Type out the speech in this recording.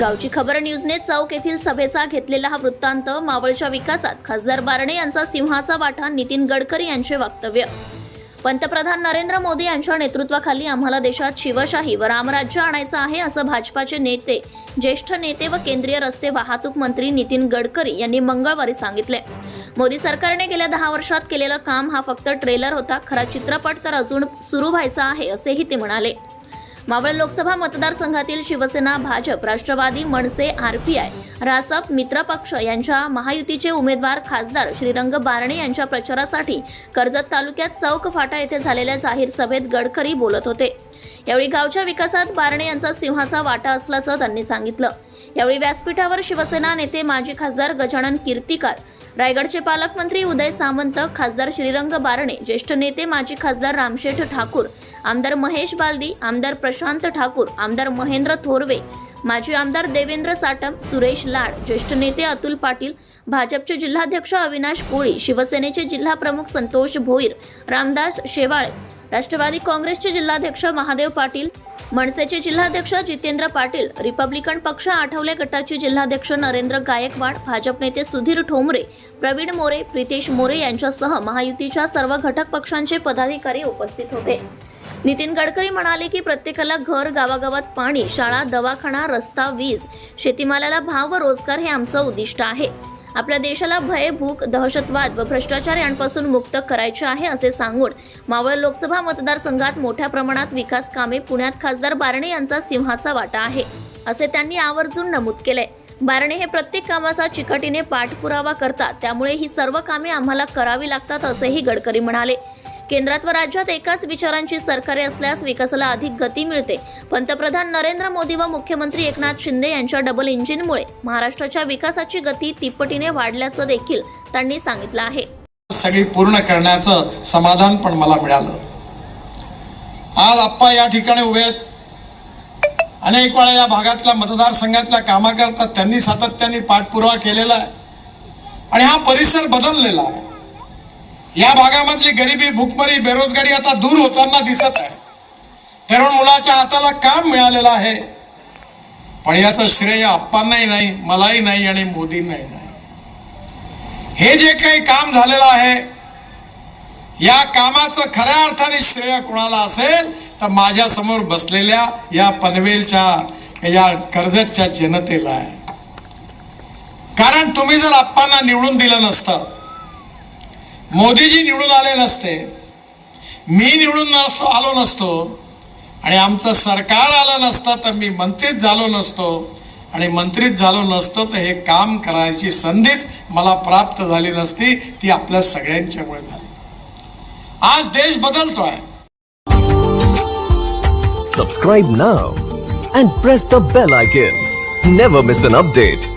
गावची खबर न्यूजने चौक येथील सभेचा घेतलेला हा वृत्तांत मावळच्या विकासात खासदार बारणे यांचा सिंहाचा वाटा नितीन गडकरी यांचे वक्तव्य. पंतप्रधान नरेंद्र मोदी यांच्या नेतृत्वाखाली आम्हाला देशात शिवशाही व रामराज्य आणायचं आहे असं भाजपाचे नेते ज्येष्ठ नेते व केंद्रीय रस्ते वाहतूक मंत्री नितीन गडकरी यांनी मंगळवारी सांगितले. मोदी सरकारने गेल्या दहा वर्षात केलेलं काम हा फक्त ट्रेलर होता खरा चित्रपट तर अजून सुरू व्हायचा आहे असेही ते म्हणाले. मावळ लोकसभा मतदारसंघातील शिवसेना भाजप राष्ट्रवादी मनसे आरपीआय रासप मित्रपक्ष यांच्या महायुतीचे उमेदवार खासदार श्रीरंग बारणे यांच्या प्रचारासाठी कर्जत तालुक्यात चौक फाटा येथे झालेल्या जाहीर सभेत गडकरी बोलत होते. यावेळी गावच्या विकासात बारणे यांचा सिंहाचा वाटा असल्याचं त्यांनी सांगितलं. यावेळी व्यासपीठावर शिवसेना नेते माजी खासदार गजानन कीर्तिकार रायगडचे पालकमंत्री उदय सामंत खासदार श्रीरंग बारणे ज्येष्ठ नेते माजी खासदार रामशेठ ठाकूर आमदार महेश बालदी आमदार प्रशांत ठाकूर आमदार महेंद्र थोरवे माजी आमदार देवेंद्र साटम सुरेश लाड ज्येष्ठ नेते अतुल पाटील भाजपचे जिल्हाध्यक्ष अविनाश कोळी शिवसेनेचे जिल्हा प्रमुख संतोष भोईर रामदास शेवाळे राष्ट्रवादी काँग्रेसचे जिल्हाध्यक्ष महादेव पाटील मनसेचे जिल्हाध्यक्ष जितेंद्र पाटील रिपब्लिकन पक्ष आठवले गटाचे जिल्हाध्यक्ष नरेंद्र गायकवाड भाजप नेते सुधीर ठोंबरे प्रवीण मोरे प्रितेश मोरे यांच्यासह महायुतीच्या सर्व घटक पक्षांचे पदाधिकारी उपस्थित होते. नितीन गडकरी म्हणाले की प्रत्येकाला घर गावागावात पाणी शाळा दवाखाना रस्ता वीज शेतीमालाला भाव व रोजगार हे आमचं उद्दिष्ट आहे. आपल्या देशाला भय भूक दहशतवाद व भ्रष्टाचार यांपासून मुक्त करायचे आहे असे सांगून मावळ लोकसभा मतदारसंघात मोठ्या प्रमाणात विकास कामे पुण्यात खासदार बारणे यांचा सिंहाचा वाटा आहे असे त्यांनी आवर्जून नमूद केले. बारणे हे प्रत्येक कामाचा चिकटीने पाठपुरावा करतात त्यामुळे ही सर्व कामे आम्हाला करावी लागतात असेही गडकरी म्हणाले. केंद्रात व राज्यात एकाच विचारांची सरकारे असल्यास विकासाला अधिक गती मिळते. पंतप्रधान नरेंद्र मोदी व मुख्यमंत्री एकनाथ शिंदे यांच्या डबल इंजिनमुळे महाराष्ट्राच्या विकासाची गती तिप्पटीने वाढल्याचं देखील त्यांनी सांगितलं आहे. सगळी पूर्ण करण्याचं समाधान पण मला मिळालं. आज आप्पा या ठिकाणी उभे आहेत. अनेक वेळा या भागातल्या मतदारसंघातल्या कामाकरता त्यांनी सातत्याने पाठपुरावा केलेला आहे. आणि हा परिसर बदललेला आहे. या भागामधली गरिबी भुकमरी बेरोजगारी आता दूर होताना दिसत आहे. तरुण मुलाच्या हाताला काम मिळालेलं आहे. पण याचं श्रेय आप्पांनाही नाही मलाही नाही आणि मोदींनाही नाही. हे जे काही काम झालेलं आहे या कामाचं खऱ्या अर्थाने श्रेय कुणाला असेल तर माझ्यासमोर बसलेल्या या पनवेलच्या या कर्जतच्या जनतेला आहे. कारण तुम्ही जर आप्पांना निवडून दिलं नसतं मोदीजी निवडून आले नसते. मी निवडून नसतो आलो नसतो. आणि आमचं सरकार आलं नसतं तर मी मंत्रीच झालो नसतो. आणि मंत्रीच झालो नसतो तर हे काम करायची संधीच मला प्राप्त झाली नसती ती आपल्या सगळ्यांच्यामुळे झाली. आज देश बदलतो आहे subscribe now and press the bell icon never miss an update